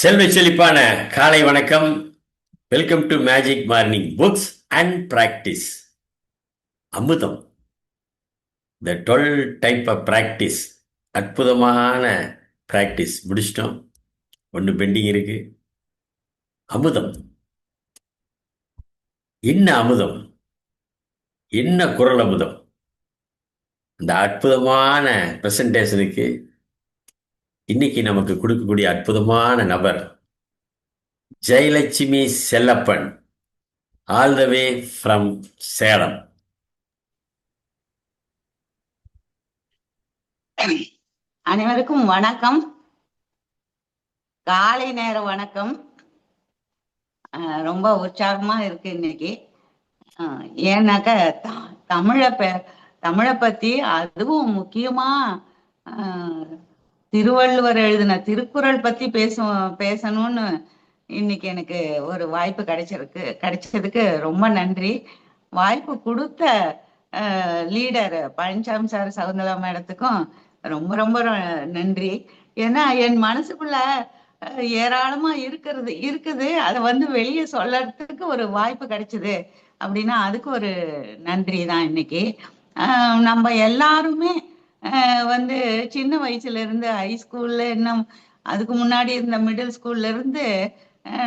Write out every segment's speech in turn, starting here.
செல்வ செழிப்பான காலை வணக்கம். Welcome to magic morning books and practice அமுதம். The twelve type of practice அற்புதமான பிராக்டிஸ் முடிச்சிட்டோம். ஒன்று பெண்டிங் இருக்கு. அமுதம். என்ன அமுதம்? என்ன குரல் அமுதம்? அந்த அற்புதமான ப்ரெசன்டேஷனுக்கு இன்னைக்கு நமக்கு கொடுக்கக்கூடிய அற்புதமான நபர் Jayalakshmi Chellappan. All the way from Salem. அனைவருக்கும் வணக்கம். காலை நேர வணக்கம். அஹ் ரொம்ப உற்சாகமா இருக்கு இன்னைக்கு. ஏன்னாக்க தமிழை தமிழை பத்தி அதுவும் முக்கியமா திருவள்ளுவர் எழுதின திருக்குறள் பத்தி பேசும் பேசணும்னு இன்னைக்கு எனக்கு ஒரு வாய்ப்பு கிடைச்சிருக்கு கிடைச்சதுக்கு ரொம்ப நன்றி. வாய்ப்பு கொடுத்த லீடர் பழனிசாமி சார் சகுந்தலா மேடத்துக்கும் ரொம்ப ரொம்ப நன்றி. ஏன்னா என் மனசுக்குள்ள ஏராளமா இருக்கிறது இருக்குது. அதை வந்து வெளியே சொல்லறதுக்கு ஒரு வாய்ப்பு கிடைச்சது அப்படின்னா அதுக்கு ஒரு நன்றி தான் இன்னைக்கு நம்ம எல்லாருமே வந்து சின்ன வயசுல இருந்து ஹைஸ்கூல்ல இன்னும் அதுக்கு முன்னாடி இருந்த மிடில் ஸ்கூல்ல இருந்து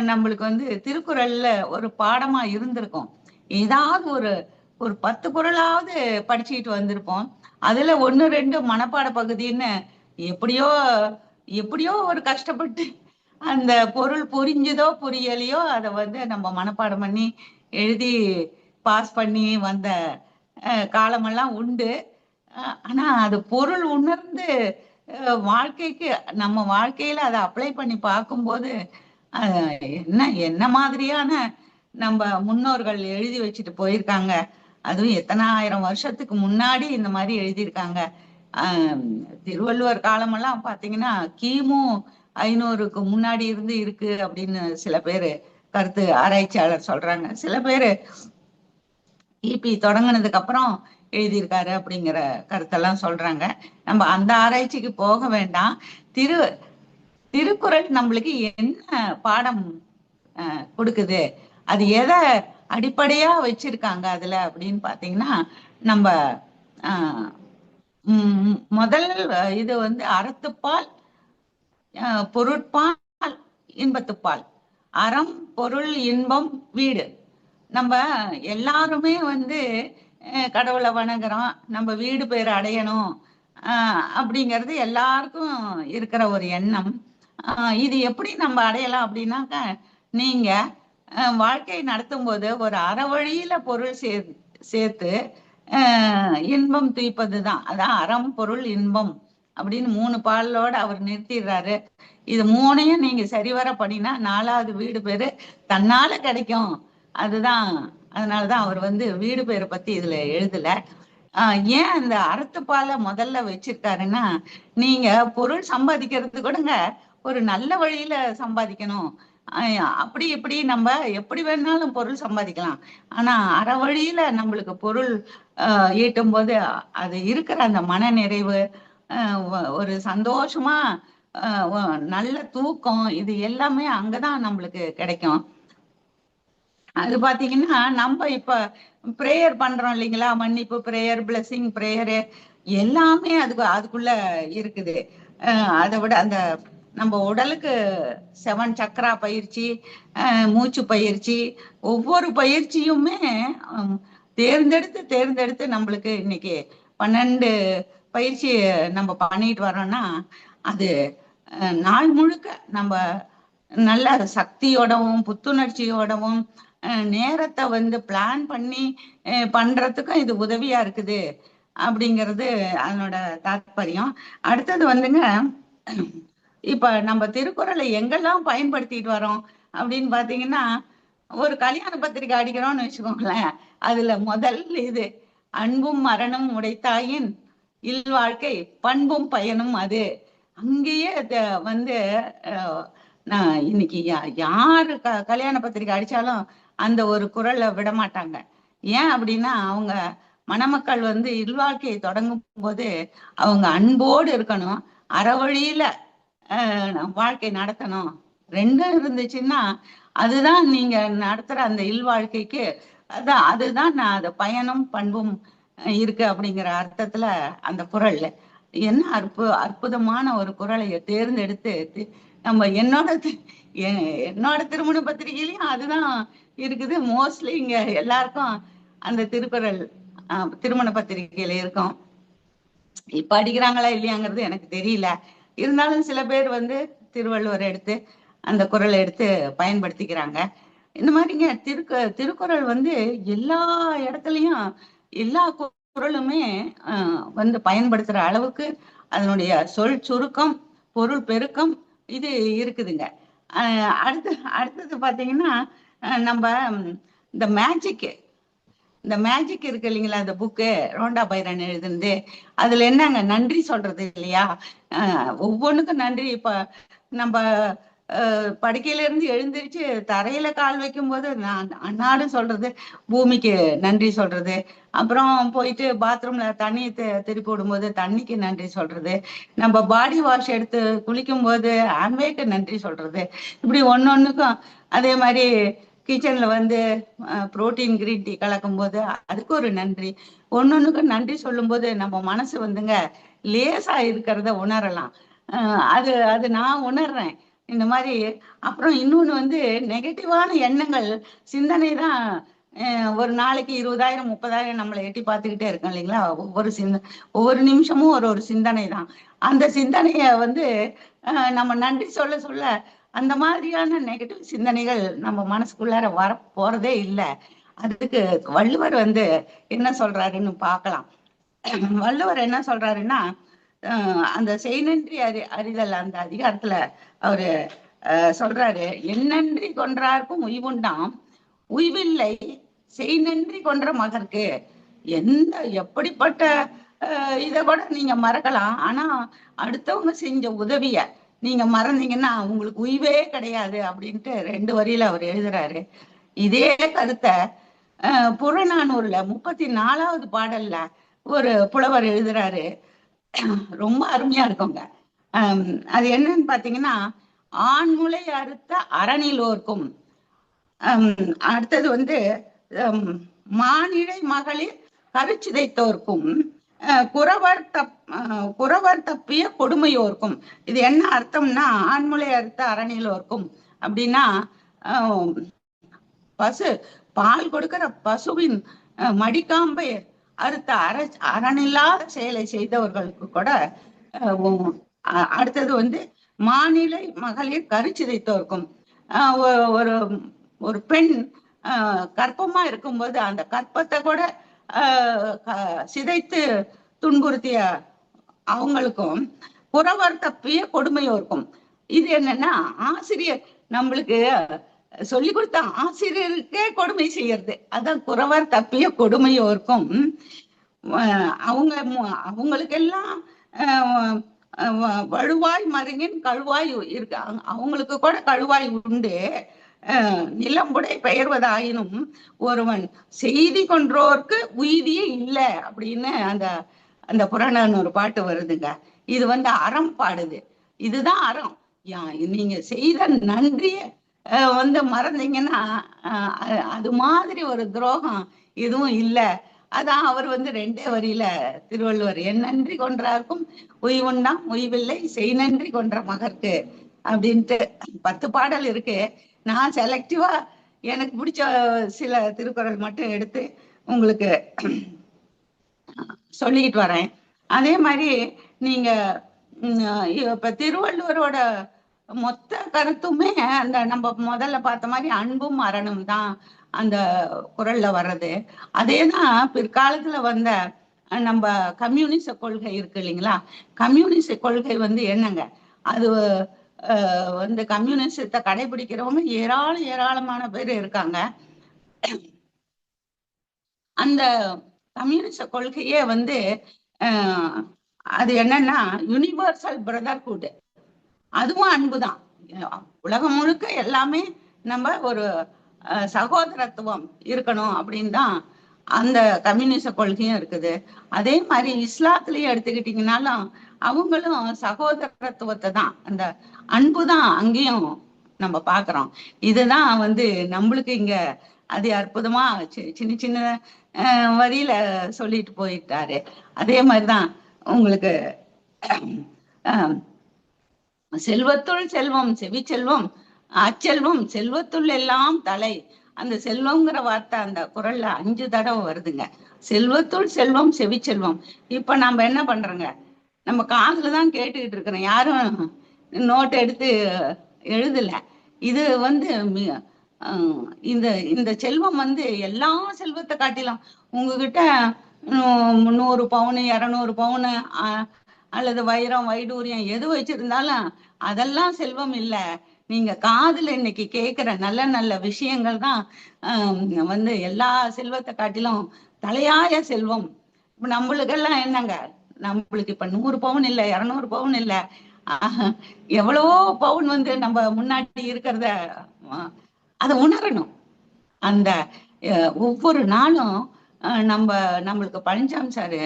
நம்மளுக்கு வந்து திருக்குறள்ல ஒரு பாடமா இருந்திருக்கும். ஏதாவது ஒரு ஒரு பத்து குறளாவது படிச்சுக்கிட்டு வந்திருப்போம். அதுல ஒன்னு ரெண்டு மனப்பாட பகுதின்னு எப்படியோ எப்படியோ ஒரு கஷ்டப்பட்டு அந்த பொருள் புரிஞ்சுதோ புரியலையோ அதை வந்து நம்ம மனப்பாடம் பண்ணி எழுதி பாஸ் பண்ணி வந்த காலமெல்லாம் உண்டு. ஆனா அது பொருள் உணர்ந்து வாழ்க்கைக்கு நம்ம வாழ்க்கையில அதை அப்ளை பண்ணி பார்க்கும்போது என்ன என்ன மாதிரியான நம்ம முன்னோர்கள் எழுதி வச்சுட்டு போயிருக்காங்க. அதுவும் எத்தனை ஆயிரம் வருஷத்துக்கு முன்னாடி இந்த மாதிரி எழுதியிருக்காங்க. ஆஹ் திருவள்ளுவர் காலமெல்லாம் பாத்தீங்கன்னா கிமு ஐநூறுக்கு முன்னாடி இருந்து இருக்கு அப்படின்னு சில பேரு கருத்து ஆராய்ச்சியாளர் சொல்றாங்க. சில பேரு இபி தொடங்கினதுக்கு அப்புறம் எழுதியிருக்காரு அப்படிங்கிற கருத்தெல்லாம் சொல்றாங்க. நம்ம அந்த ஆராய்ச்சிக்கு போக வேண்டாம். திரு திருக்குறள் நம்மளுக்கு என்ன பாடம் கொடுக்குது? அது எதை அடிப்படையா வச்சிருக்காங்க அதுல அப்படின்னு பாத்தீங்கன்னா நம்ம ஆஹ் உம் முதல் இது வந்து அறத்துப்பால் பொருட்பால் இன்பத்துப்பால். அறம் பொருள் இன்பம் வீடு. நம்ம எல்லாருமே வந்து கடவுளை வணங்குறோம் நம்ம வீடு பேர் அடையணும். ஆஹ் அப்படிங்கிறது எல்லாருக்கும் இருக்கிற ஒரு எண்ணம். ஆஹ் இது எப்படி நம்ம அடையலாம் அப்படின்னாக்க நீங்க அஹ் வாழ்க்கை நடத்தும் போது ஒரு அறவழியில பொருள் சே சேர்த்து ஆஹ் இன்பம் துய்ப்பது தான் அதான் அறம் பொருள் இன்பம் அப்படின்னு மூணு பாலோட அவர் நிறுத்திடுறாரு. இது மூணையும் நீங்க சரிவர பண்ணினா நாலாவது வீடு பேரு தன்னால கிடைக்கும். அதுதான். அதனாலதான் அவர் வந்து வீடு பேரை பத்தி இதுல எழுதல. ஏன் அந்த அறத்துப்பால முதல்ல வச்சிருக்காருன்னா நீங்க பொருள் சம்பாதிக்கிறது கூடங்க ஒரு நல்ல வழியில சம்பாதிக்கணும். அப்படி இப்படி நம்ம எப்படி வேணாலும் பொருள் சம்பாதிக்கலாம். ஆனா அற வழியில நம்மளுக்கு பொருள் ஈட்டும் போது அது இருக்கிற அந்த மன நிறைவு ஒரு சந்தோஷமா நல்ல தூக்கம் இது எல்லாமே அங்கதான் நம்மளுக்கு கிடைக்கும். அது பாத்தீங்கன்னா நம்ம இப்ப ப்ரேயர் பண்றோம் இல்லைங்களா? மன்னிப்பு ப்ரேயர் பிளெஸிங் ப்ரேயரு எல்லாமே அதுக்கு அதுக்குள்ள இருக்குது. அதை விட அந்த நம்ம உடலுக்கு செவன் சக்கரா பயிற்சி அஹ் மூச்சு பயிற்சி ஒவ்வொரு பயிற்சியுமே தேர்ந்தெடுத்து தேர்ந்தெடுத்து நம்மளுக்கு இன்னைக்கு பன்னெண்டு பயிற்சி நம்ம பண்ணிட்டு வரோம்னா அது அஹ், நாள் முழுக்க நம்ம நல்ல சக்தியோடவும் புத்துணர்ச்சியோடவும் நேரத்தை வந்து பிளான் பண்ணி பண்றதுக்கும் இது உதவியா இருக்குது அப்படிங்கிறது அதனோட தாத்பரியம். அடுத்தது வந்துங்க இப்ப நம்ம திருக்குறளை எங்கெல்லாம் பயன்படுத்திட்டு வரோம் அப்படின்னு பாத்தீங்கன்னா ஒரு கல்யாண பத்திரிக்கை அடிக்கிறோம்னு வச்சுக்கோங்களேன் அதுல முதல் இது அன்பும் மரணம் உடைத்தாயின் இல்வாழ்க்கை பண்பும் பயனும் அது. அங்கேயே வந்து நான் இன்னைக்கு யா- யாரு க கல்யாண பத்திரிக்கை அடிச்சாலும் அந்த ஒரு குரலை விட மாட்டாங்க ஏன் அப்படின்னா அவங்க மணமக்கள் வந்து இல்வாழ்க்கையை தொடங்கும் போது அவங்க அன்போடு இருக்கணும் அறவழியில வாழ்க்கை நடத்தணும். ரெண்டும் இருந்துச்சுன்னா அதுதான் நீங்க நடத்துற அந்த இல்வாழ்க்கைக்கு அதான் அதுதான் நான் அது பயனும் பண்பும் இருக்கு அப்படிங்கிற அர்த்தத்துல அந்த குரல்ல என்ன அற்பு அற்புதமான ஒரு குரலை தேர்ந்தெடுத்து நம்ம என்னோட என்னோட திருமண பத்திரிகையிலையும் அதுதான் இருக்குது. மோஸ்ட்லி இங்க எல்லாருக்கும் அந்த திருக்குறள் திருமண பத்திரிகையில இருக்கும். இப்ப அடிக்கிறாங்களா இல்லையாங்கிறது எனக்கு தெரியல. இருந்தாலும் சில பேர் வந்து திருவள்ளுவர் எடுத்து அந்த குறளை எடுத்து பயன்படுத்திக்கிறாங்க. இந்த மாதிரிங்க திருக்கு திருக்குறள் வந்து எல்லா இடத்துலயும் எல்லா குரலுமே குறளுமே ஆஹ், வந்து பயன்படுத்துற அளவுக்கு அதனுடைய சொல் சுருக்கம் பொருள் பெருக்கம் இது இருக்குதுங்க. அடுத்து அடுத்தது பாத்தீங்கன்னா நம்ம இந்த மேஜிக்கு இந்த மேஜிக் இருக்கு இல்லைங்களா அந்த புக்கு ரோண்டா பைரன் எழுதுனது. அதுல என்னங்க நன்றி சொல்றது இல்லையா? ஆஹ் ஒவ்வொன்றுக்கும் நன்றி. இப்ப நம்ம படுக்கையில இருந்து எழுந்திரிச்சு தரையில கால் வைக்கும் போது நான் அன்னாடு சொல்றது பூமிக்கு நன்றி சொல்றது. அப்புறம் போயிட்டு பாத்ரூம்ல தண்ணி திருப்பி விடும்போது தண்ணிக்கு நன்றி சொல்றது. நம்ம பாடி வாஷ் எடுத்து குளிக்கும் போது ஆன்வேக்கு நன்றி சொல்றது. இப்படி ஒன்னொன்னுக்கும் அதே மாதிரி கிச்சன்ல வந்து புரோட்டீன் கிரீன் டீ கலக்கும் போது அதுக்கு ஒரு நன்றி. ஒன்னொன்னுக்கும் நன்றி சொல்லும்போது நம்ம மனசு வந்துங்க லேசா இருக்கிறத உணரலாம். அது அது நான் உணர்றேன். இந்த மாதிரி அப்புறம் இன்னொன்னு வந்து நெகட்டிவான எண்ணங்கள் சிந்தனை தான் ஒரு நாளைக்கு இருபதாயிரம் முப்பதாயிரம் நம்மளை எட்டி பார்த்துக்கிட்டே இருக்கோம் இல்லைங்களா? ஒவ்வொரு சிந்த ஒவ்வொரு நிமிஷமும் ஒரு ஒரு சிந்தனை தான். அந்த சிந்தனைய வந்து அஹ் நம்ம நன்றி சொல்ல சொல்ல அந்த மாதிரியான நெகட்டிவ் சிந்தனைகள் நம்ம மனசுக்குள்ளார வர போறதே இல்லை. அதுக்கு வள்ளுவர் வந்து என்ன சொல்றாருன்னு பார்க்கலாம். வள்ளுவர் என்ன சொல்றாருன்னா அந்த செய்நன்றி அறி அறிதல் அந்த அதிகாரத்துல அவரு சொல்றாரு என்னன்றி கொன்றார்க்கும் உய்வுண்டாம். உய்வில்லை செய் நன்றி கொன்ற மகற்கு. எந்த எப்படிப்பட்ட இதை கூட நீங்க மறக்கலாம். ஆனா அடுத்தவங்க செஞ்ச உதவிய நீங்க மறந்தீங்கன்னா உங்களுக்கு உய்வே கிடையாது அப்படின்ட்டு ரெண்டு வரியில அவர் எழுதுறாரு. இதே கருத்தை புறநானூர்ல புறநானூறுல முப்பத்தி நாலாவது பாடல்ல ஒரு புலவர் எழுதுறாரு. ரொம்ப அருமையா இருக்குங்க. அது என்னன்னு பாத்தீங்கன்னா ஆண்முலை அறுத்த அறநிலோர்க்கும் அடுத்தது வந்து மானிழை மகளிர் கருச்சிதைத்தோர்க்கும். குறவர் தப் குறவர் தப்பிய கொடுமையோர்க்கும். இது என்ன அர்த்தம்னா ஆண்முலை அறுத்த அறநிலோர்க்கும் அப்படின்னா பசு பால் கொடுக்கிற பசுவின் மடிக்காம்பை அறுத்த அற அறனில்லாத செயலை செய்தவர்களுக்கு கூட அடுத்தது வந்து மாநிலை மகளிர் கருச்சிதைத்தோர்க்கும் ஒரு ஒரு பெண் கற்பமா இருக்கும்போது அந்த கற்பத்தை கூட சிதைத்து துன்புறுத்திய அவங்களுக்கும் புறவர் தப்பிய கொடுமையோருக்கும். இது என்னன்னா ஆசிரியர் நம்மளுக்கு சொல்லி கொடுத்த ஆசிரியருக்கே கொடுமை செய்யறது. அதான் குறவர் தப்பிய கொடுமையோருக்கும். இருக்கும் அவங்க அவங்களுக்கெல்லாம் வழுவாய் மருங்கின் கழுவாய் இருக்கு. அவங்களுக்கு கூட கழுவாய் உண்டு. நிலம்புடை பெயர்வதாயினும் ஒருவன் செய்தி கொன்றோர்க்கு உய்தியே இல்லை அப்படின்னு அந்த அந்த புறணன்னு ஒரு பாட்டு வருதுங்க. இது வந்து அறம் பாடுது. இதுதான் அறம். யா- நீங்க செய்த நன்றிய வந்து மறந்தீங்கன்னா அது மாதிரி ஒரு துரோகம் எதுவும் இல்லை. அதான் அவர் வந்து ரெண்டே வரியில திருவள்ளுவர் என் நன்றி கொன்றார்க்கும் உய்வுண்டாம் உய்வில்லை செய் நன்றி கொன்ற மகற்கு அப்படின்ட்டு பத்து பாடல் இருக்கு. நான் செலக்டிவா எனக்கு பிடிச்ச சில திருக்குறள் மட்டும் எடுத்து உங்களுக்கு சொல்லிக்கிட்டு வரேன். அதே மாதிரி நீங்க இப்ப திருவள்ளுவரோட மொத்த கருத்துமே அந்த நம்ம முதல்ல பார்த்த மாதிரி அன்பும் மரணம் தான் அந்த குரல்ல வர்றது. அதேதான் பிற்காலத்துல வந்த நம்ம கம்யூனிச கொள்கை இருக்கு இல்லைங்களா? கம்யூனிச கொள்கை வந்து என்னங்க? அது வந்து கம்யூனிசத்தை கடைபிடிக்கிறவங்க ஏராளம் ஏராளமான பேர் இருக்காங்க. அந்த கம்யூனிச கொள்கையே வந்து அஹ், அது என்னன்னா யூனிவர்சல் பிரதர்ஹுட் அதுவும் அன்புதான். உலகம் முழுக்க எல்லாமே நம்ம ஒரு அஹ், சகோதரத்துவம் இருக்கணும் அப்படின்னு தான் அந்த கம்யூனிச கொள்கையும் இருக்குது. அதே மாதிரி இஸ்லாத்துலயும் எடுத்துக்கிட்டீங்கன்னாலும் அவங்களும் சகோதரத்துவத்தை தான் அந்த அன்புதான் அங்கேயும் நம்ம பாக்குறோம். இதுதான் வந்து நம்மளுக்கு இங்க அது அற்புதமா சின்ன சின்ன அஹ், வரியில சொல்லிட்டு போயிட்டாரு. அதே மாதிரிதான் உங்களுக்கு செல்வத்துள் செல்வம் செவி செல்வம் அச்செல்வம் செல்வத்துள் எல்லாம் தலை. அந்த செல்வம்ங்கிற வார்த்தை அந்த குரல்ல அஞ்சு தடவை வருதுங்க. செல்வத்துள் செல்வம் செவி செல்வம் இப்ப நம்ம என்ன பண்றோங்க? நம்ம காதுல தான் கேட்டுக்கிட்டு இருக்கிறோம். யாரும் நோட் எடுத்து எழுதல. இது வந்து இந்த இந்த செல்வம் வந்து எல்லா செல்வத்தை காட்டிலும் உங்ககிட்ட முந்நூறு நூறு பவுனு இரநூறு பவுனு அல்லது வைரம் வைடூரியம் எது வச்சிருந்தாலும் அதெல்லாம் செல்வம் இல்லை. நீங்க காதுல இன்னைக்கு கேட்குற நல்ல நல்ல விஷயங்கள் தான் வந்து எல்லா செல்வத்தை காட்டிலும் தலையாய செல்வம். இப்ப நம்மளுக்கெல்லாம் என்னங்க? நம்மளுக்கு இப்ப நூறு பவுன் இல்லை இரநூறு பவுன் இல்லை. எவ்வளவோ பவுன் வந்து நம்ம முன்னாடி இருக்கிறத அதை உணரணும். அந்த ஒவ்வொரு நாளும் நம்ம நம்மளுக்கு பழனிசாமி சாரு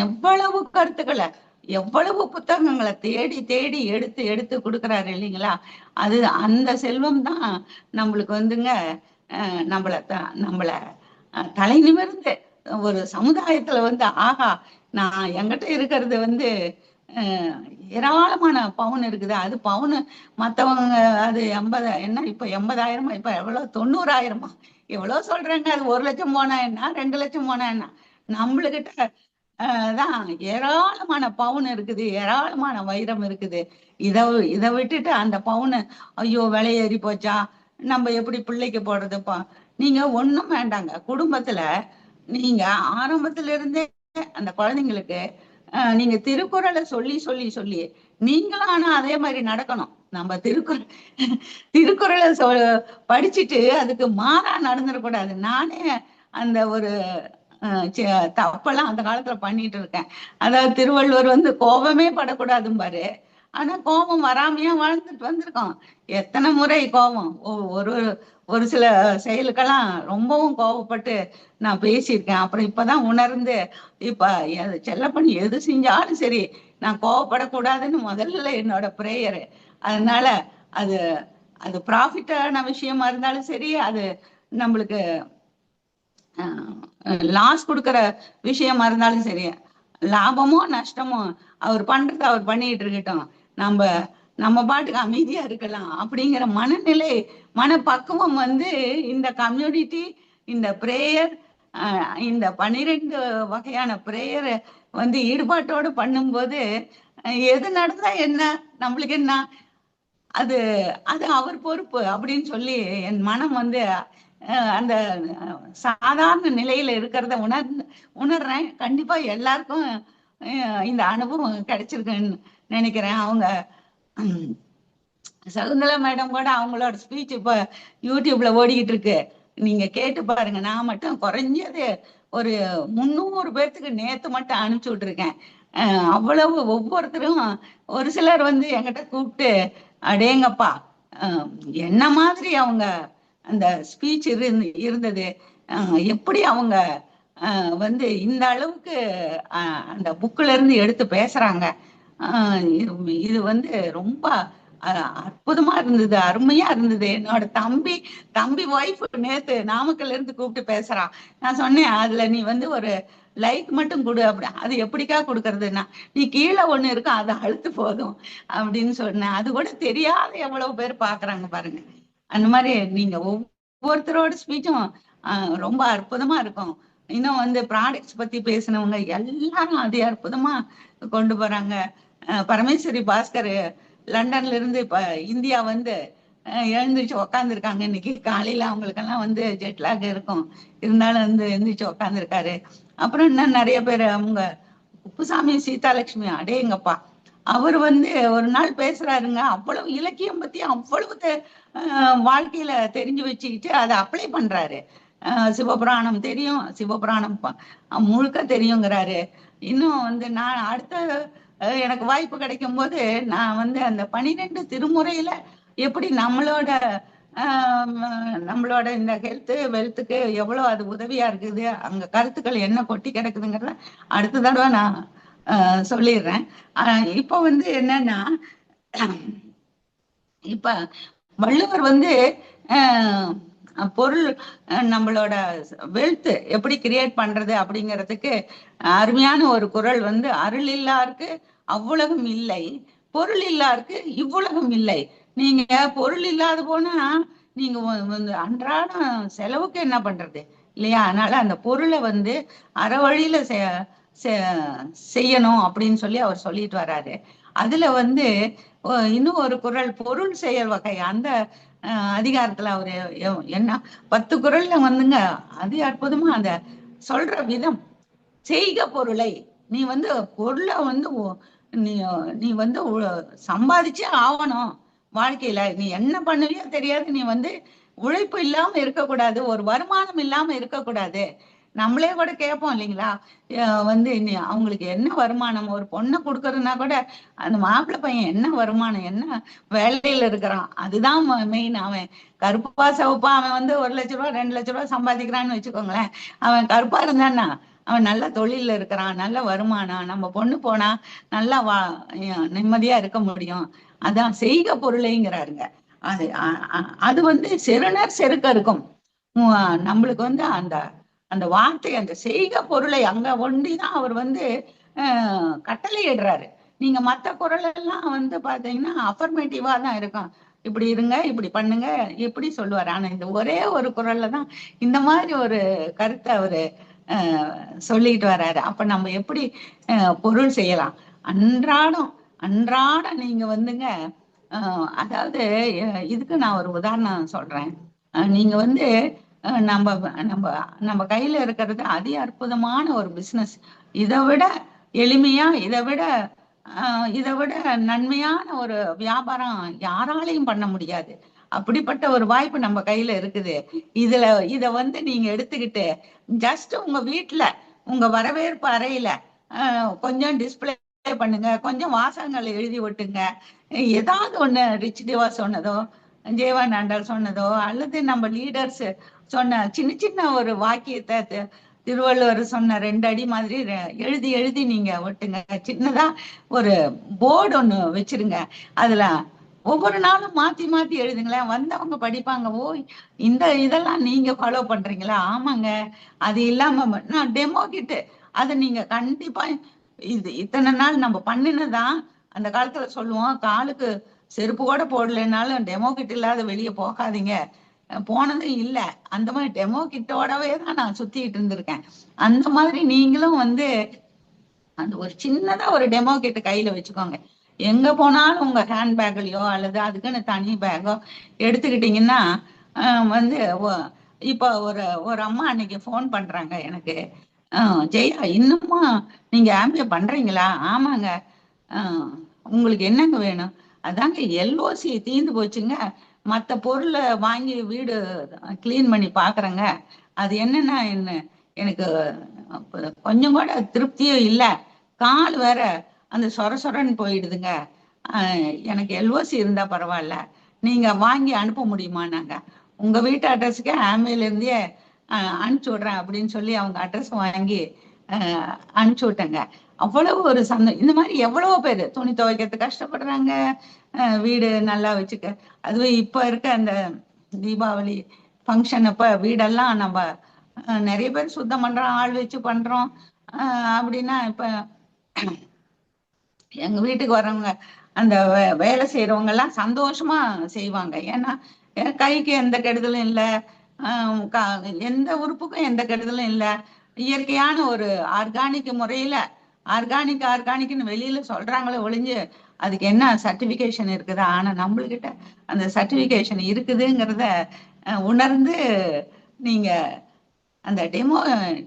எவ்வளவு கருத்துக்களை எவ்வளவு புத்தகங்களை தேடி தேடி எடுத்து எடுத்து கொடுக்குறாரு இல்லைங்களா? அது அந்த செல்வம் தான் நம்மளுக்கு வந்துங்க அஹ், நம்மள த- நம்மள தலை நிமிர்ந்து ஒரு சமுதாயத்துல வந்து ஆஹா நான் என்கிட்ட இருக்கிறது வந்து ஏராளமான பவுன் இருக்குது. அது பவுன் மத்தவங்க அது எண்பது என்ன இப்ப எண்பதாயிரமா இப்ப எவ்வளவு தொண்ணூறாயிரமா? எவ்வளவு சொல்றாங்க? அது ஒரு லட்சம் போனா என்ன? ரெண்டு லட்சம் போனா என்ன? நம்மளுகிட்ட தான் ஏராளமான பவுன் இருக்குது. ஏராளமான வைரம் இருக்குது. இத இத விட்டுட்டு அந்த பவுனு ஐயோ விலை ஏறி போச்சா? நம்ம எப்படி பிள்ளைக்கு போடுறதுப்பா நீங்க ஒன்றும் வேண்டாங்க. குடும்பத்துல நீங்க ஆரம்பத்துல இருந்தே அந்த குழந்தைங்களுக்கு நீங்க திருக்குறளை சொல்லி சொல்லி சொல்லி நீங்களும் ஆனா அதே மாதிரி நடக்கணும். நம்ம திருக்குறள் திருக்குறளை சொ படிச்சுட்டு அதுக்கு மாறா நடந்துடக்கூடாது. நானே அந்த ஒரு அஹ், தப்பெல்லாம் அந்த காலத்துல பண்ணிட்டு இருக்கேன். அதாவது திருவள்ளுவர் வந்து கோபமே படக்கூடாதும் பாரு ஆனா கோபம் வராமையா வாழ்ந்துட்டு வந்திருக்கோம் எத்தனை முறை கோபம்? ஒரு ஒரு சில செயலுக்கெல்லாம் ரொம்பவும் கோபப்பட்டு நான் பேசியிருக்கேன். அப்புறம் இப்பதான் உணர்ந்து இப்ப எது எது செஞ்சாலும் சரி நான் கோவப்படக்கூடாதுன்னு முதல்ல என்னோட பிரேயரு அதனால அது அது ப்ராஃபிட்டான விஷயமா இருந்தாலும் சரி அது நம்மளுக்கு லாஸ் கொடுக்கற விஷயமா இருந்தாலும் சரி லாபமோ நஷ்டமோ அவர் பண்றது அவர் பண்ணிட்டு இருக்கட்டும். நம்ம நம்ம பாட்டுக்கு அமைதியா இருக்கலாம் அப்படிங்கிற மனநிலை மனப்பக்குவம் வந்து இந்த கம்யூனிட்டி இந்த பிரேயர் இந்த பன்னிரெண்டு வகையான பிரேயரை வந்து ஈடுபாட்டோடு பண்ணும்போது எது நடந்தா என்ன நம்மளுக்கு என்ன அது அது அவர் பொறுப்பு அப்படின்னு சொல்லி என் மனம் வந்து அந்த சாதாரண நிலையில இருக்கிறத உணர் உணர்றேன். கண்டிப்பா எல்லாருக்கும் இந்த அனுபவம் கிடைச்சிருக்குன்னு நினைக்கிறேன். அவங்க சகுந்தலா மேடம் கூட அவங்களோட ஸ்பீச் இப்ப யூடியூப்ல ஓடிக்கிட்டு இருக்கு. நீங்க கேட்டு பாருங்க. நான் மட்டும் குறைஞ்சது ஒரு முந்நூறு பேர்த்துக்கு நேத்து மட்டும் அனுப்பிச்சு விட்டுருக்கேன். அவ்வளவு ஒவ்வொருத்தரும் ஒரு சிலர் வந்து என்கிட்ட கூப்பிட்டு அடேங்கப்பா என்ன மாதிரி அவங்க அந்த ஸ்பீச் இருந்து இருந்தது? எப்படி அவங்க வந்து இந்த அளவுக்கு அந்த புக்ல இருந்து எடுத்து பேசுறாங்க? இது இது வந்து ரொம்ப அஹ் அற்புதமா இருந்தது அருமையா இருந்தது. என்னோட தம்பி தம்பி ஒய்ஃப் நேத்து நாமக்கல்ல இருந்து கூப்பிட்டு பேசுறான். நான் சொன்னேன் அதுல நீ வந்து ஒரு லைக் மட்டும் கொடு அப்படி அது எப்படிக்கா கொடுக்கறதுன்னா நீ கீழே ஒண்ணு இருக்கும் அதை அழுத்து போதும் அப்படின்னு சொன்னேன். அது கூட தெரியாத எவ்வளவு பேர் பாக்குறாங்க பாருங்க. அந்த மாதிரி நீங்க ஒவ்வொருத்தரோட ஸ்பீச்சும் ரொம்ப அற்புதமா இருக்கும். இன்னும் வந்து ப்ராடக்ட்ஸ் பத்தி பேசினவங்க எல்லாரும் அதே அற்புதமா கொண்டு போறாங்க. பரமேஸ்வரி பாஸ்கர் லண்டன்ல இருந்து இப்ப இந்தியா வந்து அஹ் உக்காந்துருக்காங்க. இன்னைக்கு காலையில அவங்களுக்கெல்லாம் வந்து ஜெட்லாக் இருக்கும். இருந்தாலும் வந்து எழுந்திரிச்சு உக்காந்துருக்காரு. அப்புறம் இன்னும் நிறைய பேர் அவங்க குப்புசாமி சீதாலட்சுமி அடேங்கப்பா. அவர் வந்து ஒரு நாள் பேசுறாருங்க. அவ்வளவு இலக்கியம் பத்தி அவ்வளவு வாழ்க்கையில தெரிஞ்சு வச்சுக்கிட்டு அதை அப்ளை பண்றாரு. சிவபுராணம் தெரியும். சிவபுராணம் முழுக்க தெரியுங்கிறாரு. இன்னும் வந்து நான் அடுத்த எனக்கு வாய்ப்பு கிடைக்கும் போது நான் வந்து அந்த பனிரெண்டு திருமுறையில எப்படி நம்மளோட ஆஹ் நம்மளோட இந்த ஹெல்த் வெல்த்துக்கு எவ்வளவு அது உதவியா இருக்குது அங்க கருத்துக்கள் என்ன கொட்டி கிடக்குதுங்கிறத அடுத்த தடவை நான் ஆஹ் சொல்லிடுறேன். ஆஹ் இப்ப வந்து என்னன்னா இப்ப வள்ளுவர் வந்து ஆஹ் பொருள் நம்மளோட வெல்த் எப்படி கிரியேட் பண்றது அப்படிங்கிறதுக்கு அருமையான ஒரு குறள் வந்து அருள் இல்லாருக்கு அவ்வுலகம் இல்லை. பொருள் இல்லாருக்கு இவ்வுலகம் இல்லை. நீங்க பொருள் இல்லாத போனா நீங்க அன்றாடம் செலவுக்கு என்ன பண்றது? இல்லையா? அதனால அந்த பொருளை வந்து அற வழியில செ- செ- செய்யணும் அப்படின்னு சொல்லி அவர் சொல்லிட்டு வராரு அதுல வந்து இன்னும் ஒரு குறள் பொருள் செயல் வகை. அந்த அதிகாரத்துல அவரு என்ன பத்து குறள்ல வந்துங்க அது அற்புதமா அந்த சொல்ற விதம். செய்க பொருளை. நீ வந்து பொருளை வந்து நீ நீ வந்து சம்பாதிச்சே ஆகணும் வாழ்க்கையில. நீ என்ன பண்ணுவியோ தெரியாது. நீ வந்து உழைப்பு இல்லாம இருக்கக்கூடாது ஒரு வருமானம் இல்லாம இருக்கக்கூடாது. நம்மளே கூட கேட்போம் இல்லைங்களா? வந்து அவங்களுக்கு என்ன வருமானம்? ஒரு பொண்ணை கொடுக்கறதுனா கூட அந்த மாப்பிள்ளை பையன் என்ன வருமானம்? என்ன வேலையில இருக்கிறான்? அதுதான் மெயின் அவன். கருப்பா சிவப்பா அவன் வந்து ஒரு லட்ச ரூபா ரெண்டு லட்ச ரூபா சம்பாதிக்கிறான்னு வச்சுக்கோங்களேன். அவன் கருப்பா இருந்தான்னா அவன் நல்ல தொழில்ல இருக்கிறான் நல்ல வருமானம். நம்ம பொண்ணு போனா நல்லா வா நிம்மதியா இருக்க முடியும். அதான் செய்க பொருளைங்கிறாருங்க. அது அது வந்து செருணர் செருக்க இருக்கும். உம், நம்மளுக்கு வந்து அந்த அந்த வார்த்தை அந்த செய்க பொருளை அங்க ஒண்டிதான் அவர் வந்து கட்டளை கட்டளையிடுறாரு. நீங்க மத்த குரல் எல்லாம் வந்து பாத்தீங்கன்னா அஃபர்மேட்டிவா தான் இருக்கும். இப்படி இருங்க இப்படி பண்ணுங்க இப்படி சொல்லுவாரு. ஆனா இந்த ஒரே ஒரு குரல்ல தான் இந்த மாதிரி ஒரு கருத்தை அவரு சொல்லிட்டு வர்றாரு அப்ப நம்ம எப்படி அஹ், பொருள் செய்யலாம்? அன்றாடம் அன்றாடம் நீங்க வந்துங்க அதாவது இதுக்கு நான் ஒரு உதாரணம் சொல்றேன். நீங்க வந்து நம்ம நம்ம நம்ம கையில இருக்கிறது அதி அற்புதமான ஒரு பிசினஸ் இதை விட எளிமையா இதை விட ஆஹ் இதை விட நன்மையான ஒரு வியாபாரம் யாராலையும் பண்ண முடியாது. அப்படிப்பட்ட ஒரு வாய்ப்பு நம்ம கையில இருக்குது. இதுல இத வந்து நீங்க எடுத்துக்கிட்டு ஜஸ்ட் உங்க வீட்டுல உங்க வரவேற்பு அறையில கொஞ்சம் டிஸ்பிளே பண்ணுங்க கொஞ்சம் வாசகங்கள் எழுதி ஒட்டுங்க. ஏதாவது ஒண்ணு ரிச் டிவா சொன்னதோ ஜேவா நாண்டால் சொன்னதோ அல்லது நம்ம லீடர்ஸ் சொன்ன சின்ன சின்ன ஒரு வாக்கியத்தை திருவள்ளுவர் சொன்ன ரெண்டு அடி மாதிரி எழுதி எழுதி நீங்க ஒட்டுங்க. சின்னதா ஒரு போர்டு ஒண்ணு வச்சிருங்க. அதுல ஒவ்வொரு நாளும் மாத்தி மாத்தி எழுதுங்களேன். வந்தவங்க படிப்பாங்க ஓ இந்த இதெல்லாம் நீங்க ஃபாலோ பண்றீங்களா? ஆமாங்க. அது இல்லாம நான் டெமோ கிட்டு. அதை நீங்க கண்டிப்பா இது இத்தனை நாள் நம்ம பண்ணினதான் அந்த காலத்துல சொல்லுவோம். காலுக்கு செருப்பு கூட போடலைனாலும் டெமோ கிட் இல்லாத வெளியே போகாதீங்க. போனதே இல்லை. இல்ல அந்த மாதிரி டெமோ கிட்டோடவே தான் நான் சுத்திட்டு இருந்திருக்கேன். அந்த மாதிரி நீங்களும் வந்து அந்த ஒரு சின்னதா ஒரு டெமோ கிட்ட கையில வச்சுக்கோங்க. எங்க போனாலும் உங்க ஹேண்ட் பேக்லயோ அல்லது அதுக்குன்னு தனி பேக்கோ எடுத்துக்கிட்டீங்கன்னா ஆஹ் வந்து இப்போ ஒரு ஒரு அம்மா அன்னைக்கு ஃபோன் பண்றாங்க எனக்கு. ஜெயா இன்னுமா நீங்க ஆம்பிய பண்றீங்களா? ஆமாங்க. உங்களுக்கு என்னங்க வேணும்? அதாங்க எல்ஓசி தீந்து போச்சுங்க. மத்த பொருளை வாங்கி வீடு கிளீன் பண்ணி பாக்குறேங்க. அது என்னன்னா என்ன? எனக்கு கொஞ்சம் கூட திருப்தியும் இல்ல. கால் வேற அந்த சொர சொரன்னு போயிடுதுங்க. ஆஹ் எனக்கு எல்ஓசி இருந்தா பரவாயில்ல. நீங்க வாங்கி அனுப்ப முடியுமா நாங்க உங்க வீட்டு அட்ரஸுக்கே ஆமேல இருந்தே அனுப்பிச்சு விடுறேன் அப்படின்னு சொல்லி அவங்க அட்ரஸ் வாங்கி அனுப்பிச்சு விட்டேங்க அவ்வளவு ஒரு சந்தோஷம் இந்த மாதிரி எவ்வளவோ பேர் துணி துவைக்கிறது கஷ்டப்படுறாங்க. வீடு நல்லா வச்சுக்க. அதுவும் இப்ப இருக்க அந்த தீபாவளி ஃபங்க்ஷன் அப்ப வீடெல்லாம் நம்ம நிறைய பேர் சுத்தம் பண்றோம் ஆள் வச்சு பண்றோம். அப்படின்னா இப்ப எங்க வீட்டுக்கு வர்றவங்க அந்த வே- வேலை செய்யறவங்க எல்லாம் சந்தோஷமா செய்வாங்க. ஏன்னா கைக்கு எந்த கெடுதலும் இல்லை. எந்த உறுப்புக்கும் எந்த கெடுதலும் இல்லை. இயற்கையான ஒரு ஆர்கானிக் முறையில ஆர்கானிக் ஆர்கானிக்னு வெளியில சொல்றாங்களே ஒழிஞ்சு அதுக்கு என்ன சர்டிபிகேஷன் இருக்குதா? ஆனா நம்மள்கிட்ட அந்த சர்டிபிகேஷன் இருக்குதுங்கிறத உணர்ந்து நீங்க அந்த டெமோ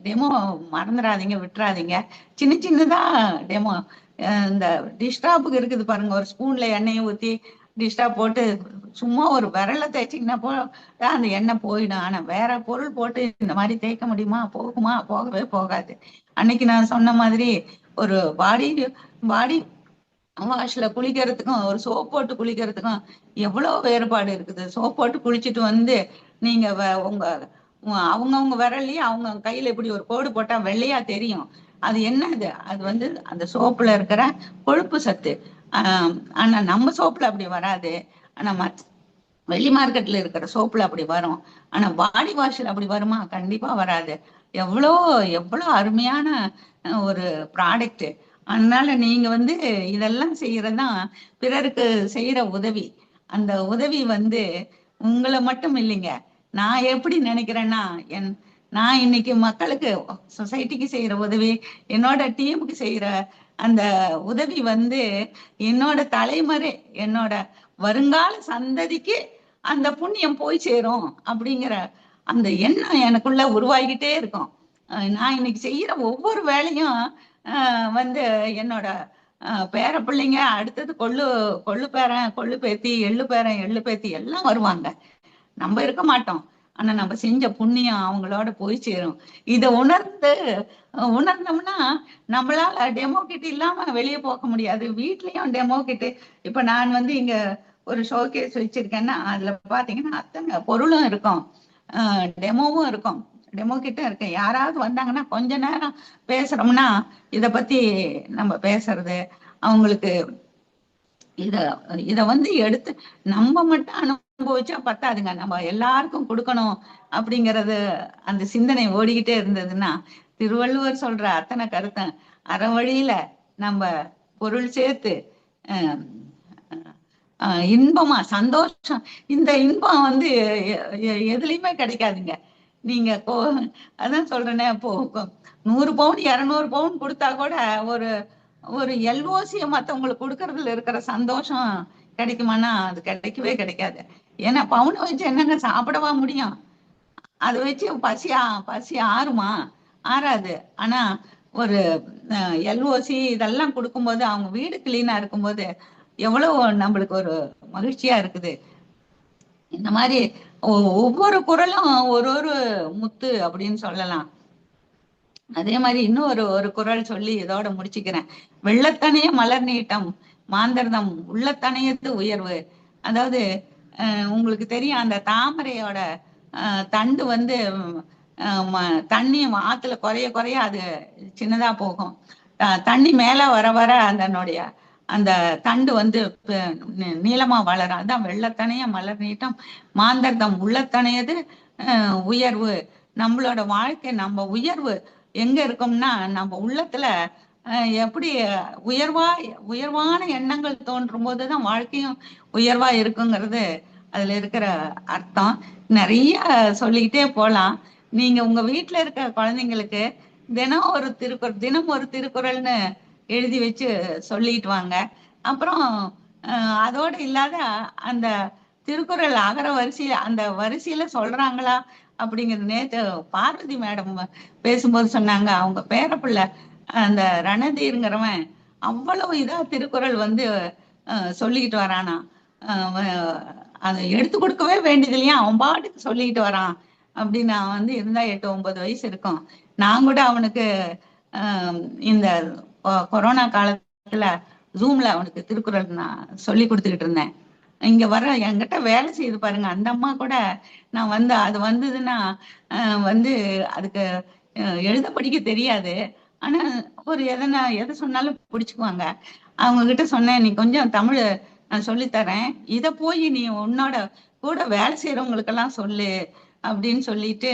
டெமோ மறந்துடாதீங்க விட்டுறாதீங்க. சின்ன சின்னதா டெமோ இந்த டிஷ்டாப்புக்கு இருக்குது பாருங்க. ஒரு ஸ்பூன்ல எண்ணெயை ஊத்தி டிஷ்டாப் போட்டு சும்மா ஒரு விரல தேய்ச்சிங்கன்னா போ அந்த எண்ணெய் போயிடும். ஆனா வேற பொருள் போட்டு இந்த மாதிரி தேய்க்க முடியுமா? போகுமா? போகவே போகாது. அன்னைக்கு நான் சொன்ன மாதிரி ஒரு பாடி பாடி வாஷ்ல குளிக்கிறதுக்கும் ஒரு சோப் போட்டு குளிக்கிறதுக்கும் எவ்வளவு வேறுபாடு இருக்குது. சோப் போட்டு குளிச்சுட்டு வந்து நீங்க வ- உங்க உ- அவங்கவங்க விரல்லயே அவங்க கையில இப்படி ஒரு கோடு போட்டா வெள்ளையா தெரியும். அது என்னது? அது வந்து அந்த சோப்புல இருக்கிற கொழுப்பு சத்து. ஆஹ் ஆனா நம்ம சோப்புல அப்படி வராது. ஆனா மத் வெளி மார்க்கெட்ல இருக்கிற சோப்புல அப்படி வரும். ஆனா பாடி வாஷ்ல அப்படி வருமா? கண்டிப்பா வராது. எவ்வளோ எவ்வளோ அருமையான ஒரு ப்ராடக்ட் அதனால நீங்க வந்து இதெல்லாம் செய்யறதுதான் பிறருக்கு செய்யற உதவி. அந்த உதவி வந்து உங்களை மட்டும் இல்லைங்க. நான் எப்படி நினைக்கிறேன்னா என் நான் இன்னைக்கு மக்களுக்கு சொசைட்டிக்கு செய்யற உதவி என்னோட டீமுக்கு செய்யற அந்த உதவி வந்து என்னோட தலைமுறை என்னோட வருங்கால சந்ததிக்கு அந்த புண்ணியம் போய் சேரும் அப்படிங்கிற அந்த எண்ணம் எனக்குள்ள உருவாகிட்டே இருக்கும். நான் இன்னைக்கு செய்யற ஒவ்வொரு வேலையும் வந்து என்னோட பேர பிள்ளைங்க அடுத்தது கொள்ளு கொள்ளு பேரன் கொள்ளு பேத்தி எள்ளு பேரன் எள்ளு பேத்தி எல்லாம் வருவாங்க. நம்ம இருக்க மாட்டோம். ஆனா நம்ம செஞ்ச புண்ணியம் அவங்களோட போய் சேரும். இதை உணர்ந்து உணர்ந்தோம்னா நம்மளால டெமோ கிட் இல்லாம வெளியே போக முடியாது. வீட்லயும் டெமோ கிட் இப்ப நான் வந்து இங்க ஒரு ஷோகேஸ் வச்சிருக்கேன்னா அதுல பாத்தீங்கன்னா அத்தனை பொருளும் இருக்கும். டெமோவும் இருக்கும். டெமோ கிட்ட இருக்கேன். யாராவது வந்தாங்கன்னா கொஞ்ச நேரம் பேசுறோம்னா இத பத்தி நம்ம பேசுறது அவங்களுக்கு இத இத வந்து எடுத்து நம்ம மட்டும் அனுபவிச்சா பத்தாதுங்க. நம்ம எல்லாருக்கும் கொடுக்கணும் அப்படிங்கறது அந்த சிந்தனை ஓடிக்கிட்டே இருந்ததுன்னா திருவள்ளுவர் சொல்ற அத்தனை கருத்தை அற வழியில நம்ம பொருள் சேர்த்து இன்பமா சந்தோஷம். இந்த இன்பம் வந்து எதுலயுமே கிடைக்காதுங்க. நீங்க கோ அதான் சொல்றேனே இப்போ நூறு பவுன் இரநூறு பவுன் கொடுத்தா கூட ஒரு ஒரு எல்ஓசியை மத்தவங்களுக்கு கொடுக்கறதுல இருக்கிற சந்தோஷம் கிடைக்குமானா அது கிடைக்கவே கிடைக்காது. ஏன்னா பவுனை வச்சு என்னங்க சாப்பிடவா முடியும்? அதை வச்சு பசியா பசி ஆறுமா? ஆறாது. ஆனா ஒரு எல்ஓசி இதெல்லாம் கொடுக்கும்போது அவங்க வீடு கிளீனா இருக்கும்போது எவ்வளவு நம்மளுக்கு ஒரு மகிழ்ச்சியா இருக்குது. இந்த மாதிரி ஒவ்வொரு குரலும் ஒரு ஒரு முத்து அப்படின்னு சொல்லலாம். அதே மாதிரி இன்னும் ஒரு ஒரு குரல் சொல்லி இதோட முடிச்சுக்கிறேன். வெள்ளத்தனைய மலர் நீட்டம் மாந்தர்தம் உள்ளத்தனையத்து உயர்வு. அதாவது உங்களுக்கு தெரியும் அந்த தாமரையோட அஹ், தண்டு வந்து தண்ணி ஆத்துல குறைய குறைய அது சின்னதா போகும். தண்ணி மேல வர வர அதனுடைய அந்த தண்டு வந்து நீளமா வளரும் அதான் வெள்ளத்தனைய மலர் நீட்டம் மாந்தர்தம் உள்ளத்தனையது உயர்வு. நம்மளோட வாழ்க்கை நம்ம உயர்வு எங்க இருக்கோம்னா நம்ம உள்ளத்துல எப்படி உயர்வா உயர்வான எண்ணங்கள் தோன்றும் போதுதான் வாழ்க்கையும் உயர்வா இருக்குங்கிறது அதுல இருக்கிற அர்த்தம். நிறைய சொல்லிக்கிட்டே போலாம். நீங்க உங்க வீட்டுல இருக்க குழந்தைங்களுக்கு தினம் ஒரு திருக்குறள் தினம் ஒரு திருக்குறள்னு எழுதி வச்சு சொல்லிட்டு வாங்க அப்புறம் அதோடு இல்லாத அந்த திருக்குறள் அகர வரிசையில அந்த வரிசையில சொல்றாங்களா அப்படிங்கிறது நேத்து பார்வதி மேடம் பேசும்போது சொன்னாங்க. அவங்க பேரப்பிள்ளை அந்த ரணதீருங்கிறவன் அவ்வளவு இதா திருக்குறள் வந்து சொல்லிக்கிட்டு வரானா. அதை எடுத்து கொடுக்கவே வேண்டியது இல்லையா? அவன் பாட்டுக்கு சொல்லிக்கிட்டு வரான். அப்படின்னு நான் வந்து இருந்தா எட்டு ஒன்பது வயசு இருக்கும். நான் கூட அவனுக்கு இந்த கொரோனா காலத்துல ஜூம்ல அவனுக்கு திருக்குறள் நான் சொல்லி கொடுத்துக்கிட்டு இருந்தேன். இங்க வர என்கிட்ட வேலை செய்து பாருங்க. அந்த அம்மா கூட நான் வந்து அது வந்ததுன்னா ஆஹ் வந்து அதுக்கு எழுத படிக்க தெரியாது. ஆனா ஒரு எதனா எதை சொன்னாலும் பிடிச்சுக்குவாங்க. அவங்க கிட்ட சொன்னேன் நீ கொஞ்சம் தமிழ் நான் சொல்லித்தரேன். இத போய் நீ உன்னோட கூட வேலை செய்யறவங்களுக்கெல்லாம் சொல்லு அப்படின்னு சொல்லிட்டு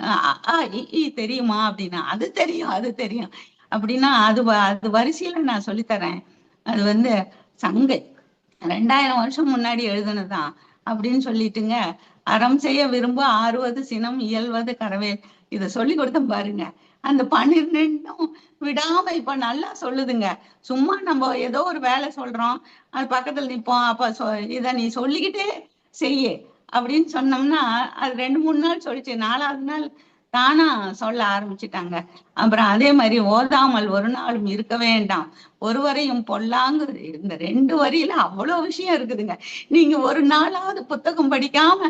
அஹ் அ, இ, தெரியுமா? அப்படின்னா அது தெரியும் அது தெரியும். அப்படின்னா அது வ- அது வரிசையில நான் சொல்லித்தரேன். அது வந்து சங்கை. ரெண்டாயிரம் வருஷம் முன்னாடி எழுதுனதுதான். அப்படின்னு சொல்லிட்டுங்க அறம் செய்ய விரும்ப ஆறுவது சினம் இயல்வது கரவே இதை சொல்லி கொடுத்தேன் பாருங்க. அந்த பன்னிரெண்டும் விடாம இப்ப நல்லா சொல்லுதுங்க. சும்மா நம்ம ஏதோ ஒரு வேலை சொல்றோம். அது பக்கத்துல நிப்போம். அப்ப சொ இத நீ சொல்லிக்கிட்டே செய்ய. அப்படின்னு சொன்னோம்னா அது ரெண்டு மூணு நாள் சொல்லிச்சு. நாலாவது நாள் தானா சொல்ல ஆரம்பிச்சுட்டாங்க. அப்புறம் அதே மாதிரி ஓதாமல் ஒரு நாளும் இருக்க வேண்டாம். ஒருவரையும் பொல்லாங்கு இந்த ரெண்டு வரியில அவ்வளவு விஷயம் இருக்குதுங்க. நீங்க ஒரு நாளாவது புத்தகம் படிக்காம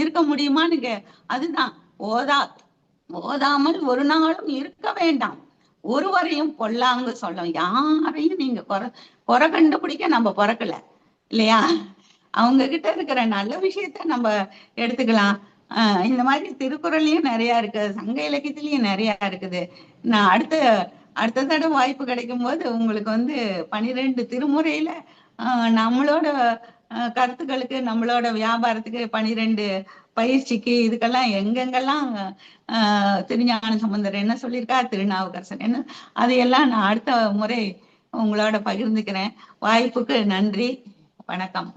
இருக்க முடியுமான்னு அதுதான். ஓதா ஓதாமல் ஒரு நாளும் இருக்க வேண்டாம். ஒருவரையும் பொல்லாங்கு சொல்ல யாரையும் நீங்க குறை குறை கண்டுபிடிக்க நம்ம பிறக்கல. இல்லையா? அவங்க கிட்ட இருக்கிற நல்ல விஷயத்த நம்ம எடுத்துக்கலாம். ஆஹ் இந்த மாதிரி திருக்குறள்லயும் நிறைய இருக்கு. சங்க இலக்கியத்திலயும் நிறைய இருக்குது. நான் அடுத்த அடுத்த தடவை வாய்ப்பு கிடைக்கும் போது உங்களுக்கு வந்து பனிரெண்டு திருமுறையில நம்மளோட கருத்துக்களுக்கு நம்மளோட வியாபாரத்துக்கு பனிரெண்டு பயிற்சிக்கு இதுக்கெல்லாம் எங்கெங்கெல்லாம் ஆஹ் திருஞான சம்பந்தர் என்ன சொல்லியிருக்கார் திருநாவுக்கரசன் என்ன அதையெல்லாம் நான் அடுத்த முறை உங்களோட பகிர்ந்துக்கிறேன். வாய்ப்புக்கு நன்றி. வணக்கம்.